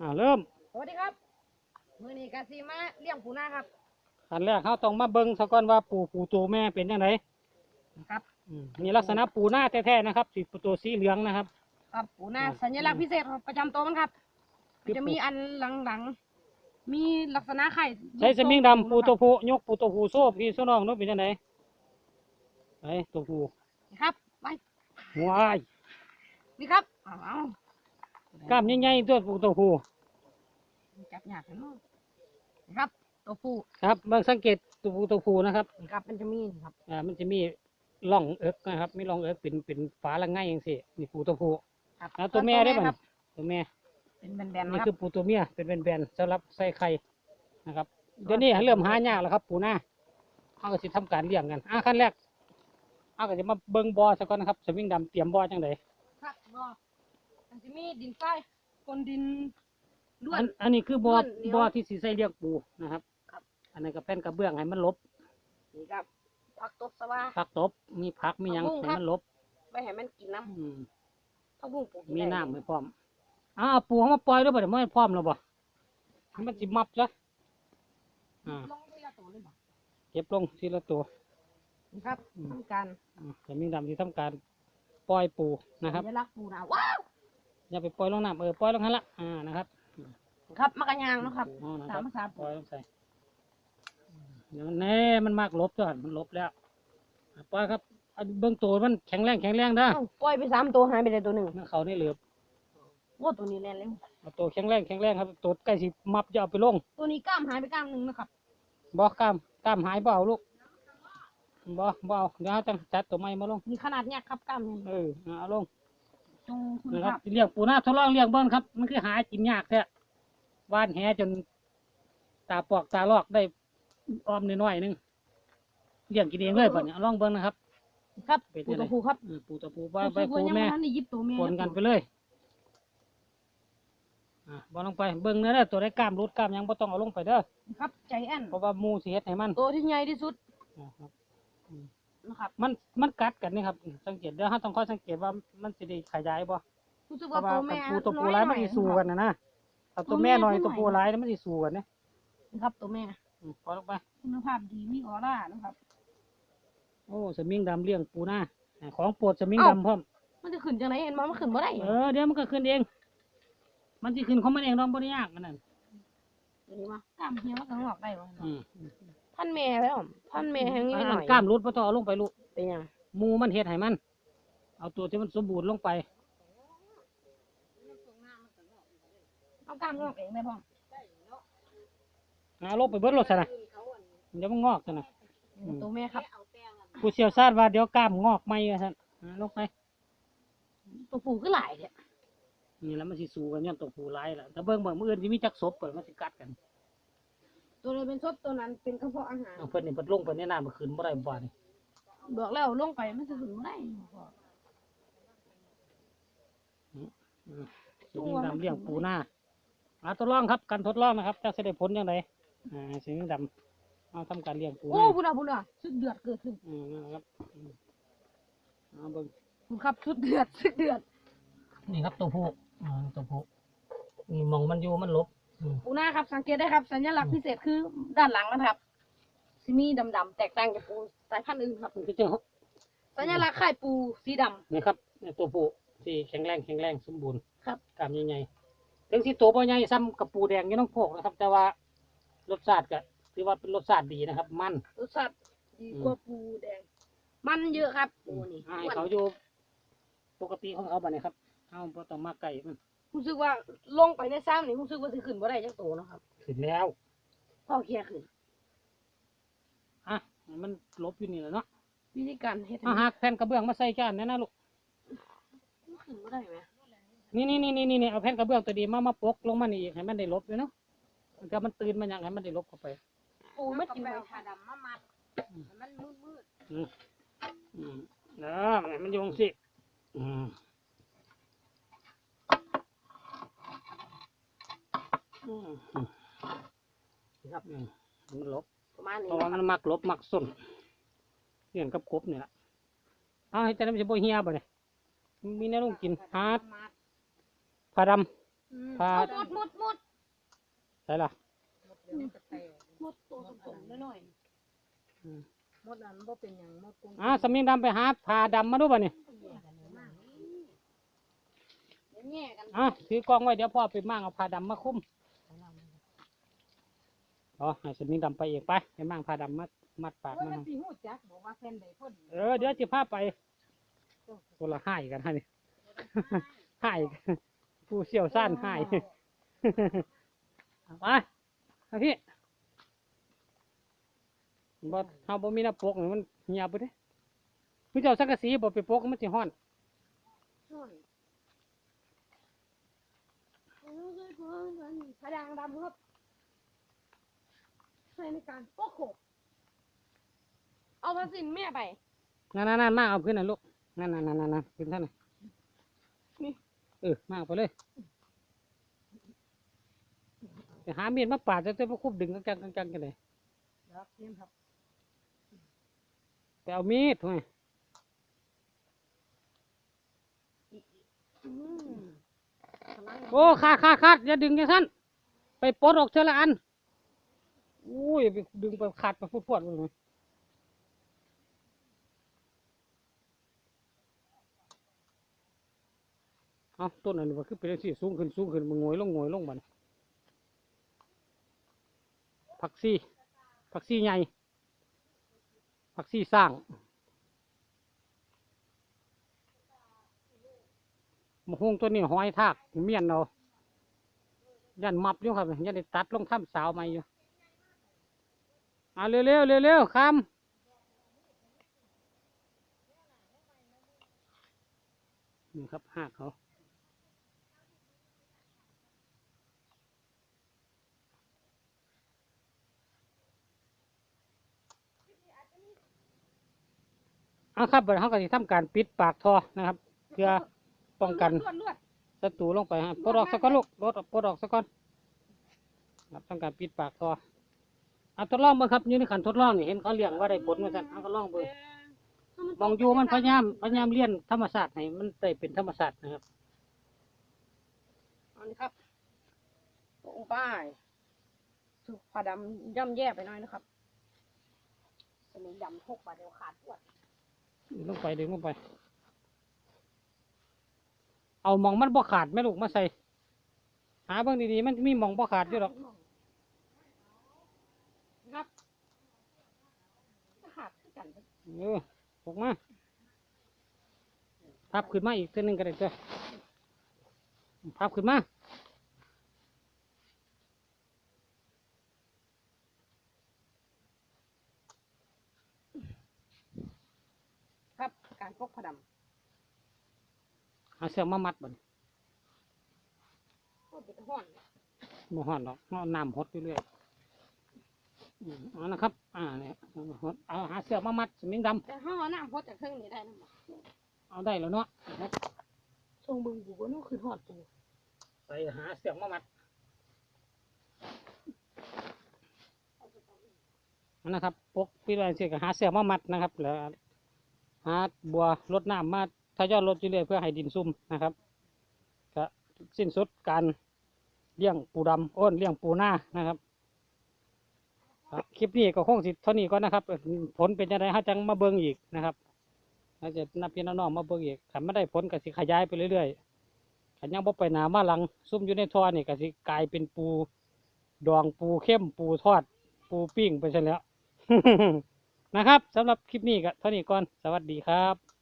อ่าเริ่มสวัสดีครับ มือนี้กาซีมาเลี้ยงปูนาครับ ขั้นแรกเขาต้องมาเบิ่งซะก่อนว่าปูปูตัวแม่เป็นยังไงครับนี่ลักษณะปูหน้าแท้ๆนะครับสีตัวสีเหลืองนะครับ ครับปูนาอ่าสัญลักษณ์พิเศษของประจำตัวมันครับคือจะมีอันหลังๆ มีลักษณะไข่ใช้สมิงดำปูตัวผู้ยกปูตัวผู้โซ่พี่โซ่น้องนู้นเป็นยังไงไอ้ตัวผู้ครับไปวายนี่ครับเอาเอา กล้ามใหญ่ๆตัวปูตัวผู้จับหยาบเนาะนี่ครับตัวผู้ครับเบิ่งสังเกตตัวปูตัวผู้นะครับนี่ครับมันจะมีนี่ครับอ่ามันจะมีร่องเอิกนะครับมีร่องเอิกเป็นเป็นฝาละไงอย่างสินี่ปูตัวผู้ครับแล้วตัวแม่ได้คป่ะรับตัวแม่เป็นแบนๆนี่นะคคืรัอบปูตัวเมียเป็นแบนๆสำหรับใส่ไข่นะครับเดี๋ยวนี้เริ่มหายากแล้วครับ ปูหน้าเขาก็สิทำการเลี้ยงกันอะขั้นแรกเขาก็จะมาเบิ่งบอซะก่อนนะครับสวิงดำเตรียมบอจังไดครับก็ มันจะมีดินทรายกนดินล้วอัน น อันนี้คือบอล้วนเหนียวบอที่สีใส่เลี้ยงปูนะครับ ครับ อันนั้นก็แผ่นกระเบื้องให้มันลบนี่ครับผักตบสวาผักตบ มีผักมีหยังผักบุ้งให้ครับ มันลบไปให้มันกินน้อืมำผักบุ้งปลูกมีได้น้ำให้พร้อมอ้าวเอาปูเขามาปล่อยด้วยบ่เดี๋ยวไม่พร้อมแล้วบ่ให้มันสิมับจ้ะอ่าลงไปละตัวเลยบ่เก็บลงทีละตัว นี่ครับอืม ทำการอ่าสวิงดำที่ทำการปล่อยปูนะครับ สัญลักษณ์ปูนาว้าว อย่าไปปล่อยลงน้ำเออปล่อยลงนั้นละอ่านะครับครับมะกะยางเนาะครับอ๋อนะคสารัมบภาษาปปูล่อยลงใส่เดี๋ยวแน่มันมากลบจ้ะมันลบแล้วอะปล่อยครับเอาเบื้องตัวมันแข็งแรงแข็งแรงนะเอ้าปล่อยไปสามตัวหายไปเลยตัวหนึ่งมันเขาในเหลือบโอ้ตัวนี้แน่นเลยเอาตัวแข็งแรงแข็งแรงครับตัวใกล้สิมับจะเอาไปลง ตัวนี้กล้ามหายไปกล้ามหนึ่งนะครับบ่กล้ามกล้ามหายเบเอาลูกบ่บ่เอาเดี๋ยวเราจะจัดตัวใหม่มาลง มีขนาดเนี้ยครับกล้ามเนี่ยเออเอาลง จงคุณนะคภารับพเลี้ยงปูนาทดลองเลี้ยงเบิ้งครับ มันคือหากินยากแท้ว่านแหจน ตาปอกตาลอกได้ออมน้อยๆหนึงเลี้ยงกินเองเลยป่ะเนี่ยลองเบิ้งนะครับ ครับเป็นปูยังไงตัวผู้ครับเออปูตัวปูว่าไปตัวปูผู้ยังแม่ไม่ทันได้ยิบตัวแม่ปนกันไปเลย อะบอลงไป เบิ้งเนื้อเด้อตัวได้กล้ามรุดกล้ามหยังบ่ต้องเอาลงไปเด้อ ครับใจแอนเพราะว่าหมูสิเฮ็ดให้มันตัวที่ใหญ่ที่สุด นะครับ นะครับมันมันกัดกันนี่ครับ สังเกตเด้อเราต้องคอยสังเกตว่ามันสิได้ขยายบ่รู้สึกเพว่าราะว่าตัวแม่ปูตัวปูร้ายมันสิสู้กันนะนะถ้าตัวแม่น้อยตัวปูร้ายมันสิสู้กันเนี่ยนะครับ ตัวแม่ อืมปล่อยลงไป คุณภาพดีมีออร่านะครับ โอ้สมิงดำเลี้ยงปูหน้าอ่าของโปรดสมิงเอ้า ดำพร้อมมันจะขึ้นจังไรเห็นมั้มันขึ้นบ่ได้เออเดี๋ยวมันก็ขึ้นเอง มันสิขึ้นของมันเองเราบ่ได้ยากมันนั่นตัวนี้มากล้ามเฮียมันก็งอกได้วะอืม พันแม่แล้วพันแม่แห่งนี้หน่อ่าอยกล้ามรุดบ่ต้องเอาลงไปลูกเป็นยังหมูมันเฮ็ดให้มัน เอาตัวที่มันสมบูรณ์ลงไปเอากล้ามงอกเองได้พ่อเอาลงไปเบิดรถซะนะเดี๋ยวมันงอกซะนะอืมตัวแม่ครับผู้เชี่ยวชาญว่าเดี๋ยวกล้ามงอกใหม่ว่าซั่นอ่าลงไปตัวผู้ก็หลายเนี่ยนี่แหล้วมันสิสู้กันย้อนตัวผู้ร้ายล่ะแต่เบิ่งเบิ่งมื้ออื่นสิมีจักศพเปิดมันสิกัดกัน ตัวนี้เป็นซดตัวนั้นเป็นกระเพาะอาหาร เอาเพิ่นนี่เพิ่นลงไปในน้ำเมื่อคืนบ่ได้บ่นี่บอกแล้วลงไปมันจะถึงบ่ได้อืมสิงดำเลี้ยงปูหน้าอ่าทดลองครับการทดลองนะครับจะสิได้ผลจังไดอ่าสิงดำเอาทำการเลี้ยงปูหโอ้น้าบุญอะบุญอะสุดเดือดเกิดขึ้นอืมนะครับอืมเอาเบิ่งคุณครับสุดเดือดสุดเดือดนี่ครับตัวผู้อ่าตัวผู้นี่มองมันอยู่มันหลบ อืมปูนาครับ สังเกตได้ครับ สัญลักษณ์พิเศษคือด้านหลังนะครับซิมีดำๆแตกต่างจากปูสายพันธุ์อื่นครับ มันก็จะสัญลักษณ์คล้ายปูสีดำนี่ครับนี่ตัวผู้ที่แข็งแรงแข็งแรงสมบูรณ์ครับกล้ามใหญ่ๆถึงที่ตัวบ่ใหญ่ซ้ำกับปูแดงอยู่น้องโพกนะครับ แต่ว่ารสชาติก็ถือว่าเป็นรสชาติดีนะครับ มัน รสชาติดีกว่าปูแดง มันเยอะครับปูนี่อ่าให้เขาอยู่ปกติของเขาบ่เนี่ยครับเอาบ่ต้องมาไก่มัน รู้สึกว่าลงไปในซ้ำนี่รู้สึกว่าสิขึ้นบ่ได้จังโตเนาะครับขึ้นแล้วพ่อแค่ขึ้นอะให้มันหลบอยู่นี่แหละเนาะวิธีการเฮ็ดเอาหักแผ่นกระเบื้องมาใส่จานนั่นนะลูกขึ้นบ่ได้ไหมนี่นี่นี่นี่นี่เอาแผ่นกระเบื้องตัวดีมามาปกลงมานี่อีกให้มันได้หลบด้วยเนาะมันก็มันตื่นมันยังให้มันได้หลบเข้าไป ปูไม่กินแบไปบผ้าดำมามัดมันมืดมืดอืมอืมเนาะมันโยงสิอืมอืมอืม ครับอืมมันหลบประมาณเพนี้ราะว่ามันมักหลบมักส้นเรื่องกับกบนี่แหละเอาให้แต่นั้นมันจะบ่เฮียบ่เนี่ยมีแนวลงกินฮาร์ดมัดผ้าดพาเอาหมดหมดหมดใช่ล่ะหมดเดี๋ยวมันจะแตกหมดตัวสมๆหน่อยหมดอันบ่เป็นหยังหมดกุ้งอ่าสมิงดำไปหาผ้าดำมาดูบ่นี่ๆเดี๋ยวแง่กันอะถือกล้องไว้เดี๋ยวพ่อไปมั่งเอาผ้าดำมาคลุม อ๋อให้สมิงดำไปเองไปไปมั่งผ้าดำมัดมัดปากโอ้ยมันมันสิฮู้จักบอกว่าเส้นใดพอดีเออเดี๋ยวจะพาไปคนละให้กันฮะนี่ให้กันผู้เชี่ยวชาญให้ไปเอาพี่บ่เฮาบ่มีหน้าปกนี่มันเหี่ยบ่เด้คือเจ้าสังกะสีบ่ไปปกมันสิฮ้อนพระดางดำครับ ใช้ในการโปกโขกเอาภาษินแม่ไป นั่นๆๆมาเอาขึ้นน่ะลูก นั่นๆๆๆขึ้นท่านน่ะนี่ เออมาเอาไปเลยไปหามีดมาปาดจะจะมาคุบดึงกังกังกังกันเลยครับเตรียมครับไปเอามีดทำไมอืมพลังโอ้ขาดขาดขาดอย่าดึงอย่างนั้นไปปลดออกเท่าละอัน อุ้ยไปดึงไปขาดไปพูดพวดเลยเอาต้นอันนี้ว่าคือเป็นสิสูงขึ้นสูงขึ้นมันงอยลงงอยลงบันผักซี่ผักซี่ใหญ่ผักซี่สร้างมะฮุงตัวนี้ห้อยทากเมียนเอายันมับอยู่ครับยันได้ตัดลงถ้ำสาวใหม่อยู่ เอาเร็วเร็วเร็วเร็วๆคำนี่ครับหากเขาเอาครับเดี๋ยวเขาก็จะทำการปิดปากท่อนะครับ เพื่อป้องกันลวดลวดศัตรูลงไปฮะปลดออกสักก้อนลูกปลดออกปลดออกสักก้อนครับต้องการปิดปากท่อ อะทดลองเบิ่งครับอยู่ในขันทดลองนี่เห็นเขาเลี้ยงว่าได้ผลมาสั่นเอาก็ลองเบิ่งมองอยู่มันพยายามพยายามเลี้ยนธรรมศาสตร์ให้มันได้เป็นธรรมศาสตร์นะครับเอานี่ครับลงไปสุกผ้าดำย่ำแย่ไปหน่อยนะครับสมิงดำทกบาดเดียวขาดปวดลงไปดึงลงไป เอาหมองมันบ่ขาดแม่ลูกมาใส่ หาเบิ่งดีๆมันมีหมองบ่ขาดอยู่หรอก ครับขาดคือ กันเออออกมาพับขึ้นมาอีกเส้นหนึ่งก็ได้ตัวพับขึ้นมาครับการพกผ้าดเอาเสือกมามัดบ่นำโคตรเป็นห่อนบ่ห่อนหรอกเอาน้ำหดอยู่เรื่อยอืมเอานะครับ อ่าเนี่ย เอามาหดเอาหาเสือกมามัดสมิงดแต่ห้าเอาน้ำพดจากเครื่องนี้ได้นะบอกำเอาได้แล้วเนาะทรงบึงบูก็นู่นคือหอดปูใส่หาเสือกมามัดเอานะครับปกพี่ไรเสือกหาเสือกมามัดนะครับแล้วหาบัวรดน้ำมาทยอยรดอยู่เรื่อยเพื่อให้ดินซุ่มนะครับก็สิ้นสุดการเลี้ยงปูดำอ้นเลี้ยงปูหน้านะครับ ครับคลิปนี้ก็คงสิเท่านี้ก็นะครับ ผลเป็นยังไงฮะจังมาเบิ่งอีกนะครับเราจะนับพี่น้องมาเบิ่งอีกขันไม่ได้ผลก็สิขยายไปเรื่อยๆขันยังบ่ไปหนามาหลัง ซุ่มอยู่ในท่อนี่ก็สิกลายเป็นปูดองปูเข้มปูทอด ปูปิ้งไปซะแล้วนะครับสำหรับคลิปนี้ก็เท่านี้ก่อนสวัสดีครับ